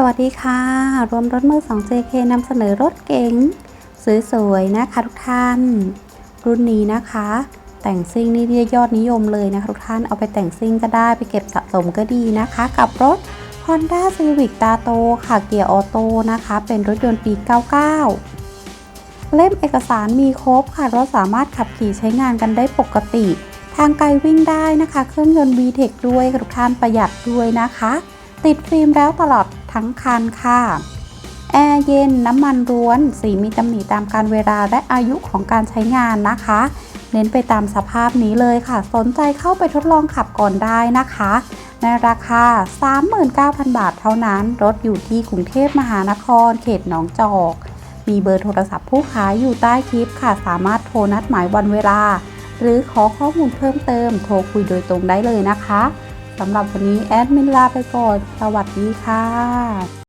สวัสดีค่ะ รวมรถมือ 2 JK นำเสนอรถเก๋งสวยๆนะคะทุกท่าน รุ่นนี้นะคะ แต่งซิ่งนี่เรียกยอดนิยมเลยนะคะทุกท่านเอาไปแต่งซิ่งก็ได้ไปเก็บสะสมก็ดีนะคะ กับรถ Honda Civic ตาโตค่ะเกียร์ออโต้นะคะ เป็นรถยนต์ปี 99 เล่มเอกสารมีครบค่ะ รถสามารถขับขี่ใช้งานกันได้ปกติ ทางไกลวิ่งได้นะคะ เครื่องยนต์ VTEC ด้วยทุกท่านประหยัดด้วยนะคะ ติดฟิล์มแล้วตลอด ทั้งคันค่ะแอร์เย็นน้ำมันร้วน สีมีตำหนิตามการเวลาและอายุของการใช้งานนะคะ เน้นไปตามสภาพนี้เลยค่ะ สนใจเข้าไปทดลองขับก่อนได้นะคะ ในราคา 39,000 บาทเท่านั้น รถอยู่ที่กรุงเทพมหานคร เขตหนองจอก มีเบอร์โทรศัพท์ผู้ขายอยู่ใต้คลิปค่ะ สามารถโทรนัดหมายวันเวลา หรือขอข้อมูลเพิ่มเติม โทรคุยโดยตรงได้เลยนะคะ สำหรับวันนี้แอดมินลาไปก่อน สวัสดีค่ะ